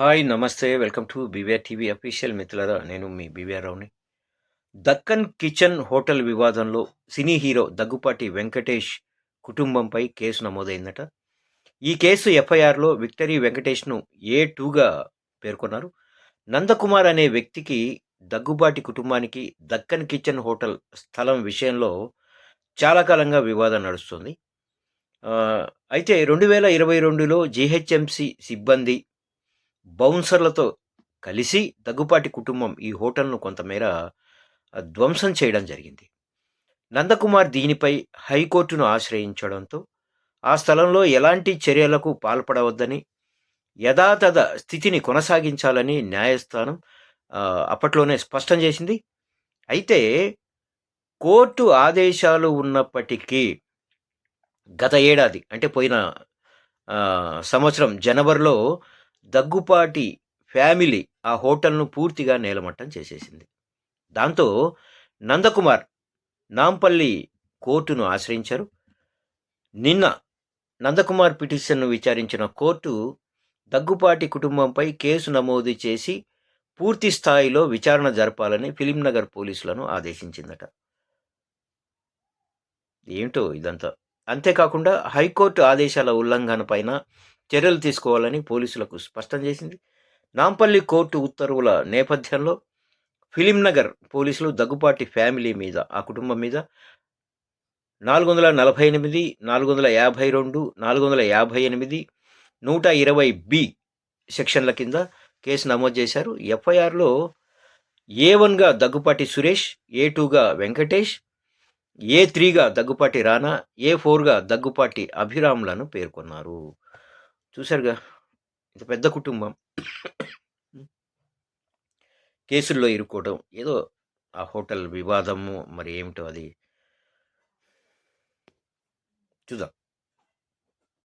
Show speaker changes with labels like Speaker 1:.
Speaker 1: Hi నమస్తే. Welcome to BVR TV official మిత్రులరా నేను మీ బీవీఆర్ రావుని. దక్కన్ కిచెన్ హోటల్ వివాదంలో సినీ హీరో దగ్గుపాటి వెంకటేష్ కుటుంబంపై కేసు నమోదైందట. ఈ కేసు ఎఫ్ఐఆర్లో విక్టరీ వెంకటేష్ను ఏ టూగా పేర్కొన్నారు? నందకుమార్ అనే వ్యక్తికి దగ్గుబాటి కుటుంబానికి దక్కన్ కిచెన్ హోటల్ స్థలం విషయంలో చాలా కాలంగా వివాదం నడుస్తుంది. అయితే రెండు వేల ఇరవై రెండులో జీహెచ్ఎంసి సిబ్బంది బౌన్సర్లతో కలిసి దగ్గుపాటి కుటుంబం ఈ హోటల్ను కొంతమేర ధ్వంసం చేయడం జరిగింది. నందకుమార్ దీనిపై హైకోర్టును ఆశ్రయించడంతో ఆ స్థలంలో ఎలాంటి చర్యలకు పాల్పడవద్దని యథాతథ స్థితిని కొనసాగించాలని న్యాయస్థానం అప్పట్లోనే స్పష్టం చేసింది. అయితే కోర్టు ఆదేశాలు ఉన్నప్పటికీ గత ఏడాది అంటే పోయిన సంవత్సరం జనవరిలో దగ్గుపాటి ఫ్యామిలీ ఆ హోటల్ను పూర్తిగా నేలమట్టం చేసేసింది. దాంతో నందకుమార్ నాంపల్లి కోర్టును ఆశ్రయించారు. నిన్న నందకుమార్ పిటిషన్ను విచారించిన కోర్టు దగ్గుపాటి కుటుంబంపై కేసు నమోదు చేసి పూర్తి స్థాయిలో విచారణ జరపాలని ఫిలింనగర్ పోలీసులను ఆదేశించిందట. ఏంటో ఇదంతా. అంతేకాకుండా హైకోర్టు ఆదేశాల ఉల్లంఘన పైన చర్యలు తీసుకోవాలని పోలీసులకు స్పష్టం చేసింది. నాంపల్లి కోర్టు ఉత్తర్వుల నేపథ్యంలో ఫిలింనగర్ పోలీసులు దగ్గుపాటి ఫ్యామిలీ మీద ఆ కుటుంబం మీద నాలుగు వందల నలభై ఎనిమిది నాలుగు వందల యాభై రెండు నాలుగు వందల యాభై ఎనిమిది నూట ఇరవై బి సెక్షన్ల కింద కేసు నమోదు చేశారు. ఎఫ్ఐఆర్లో ఏ వన్గా దగ్గుపాటి సురేష్ ఏ టూగా వెంకటేష్ ఏ త్రీగా దగ్గుపాటి రానా ఏ ఫోర్గా దగ్గుపాటి అభిరామ్లను పేర్కొన్నారు. చూశారుగా ఇంత పెద్ద కుటుంబం. కేసుల్లో ఇరుక్కోవడం ఏదో ఆ హోటల్ వివాదము మరి ఏమిటో అది. చూద్దాం.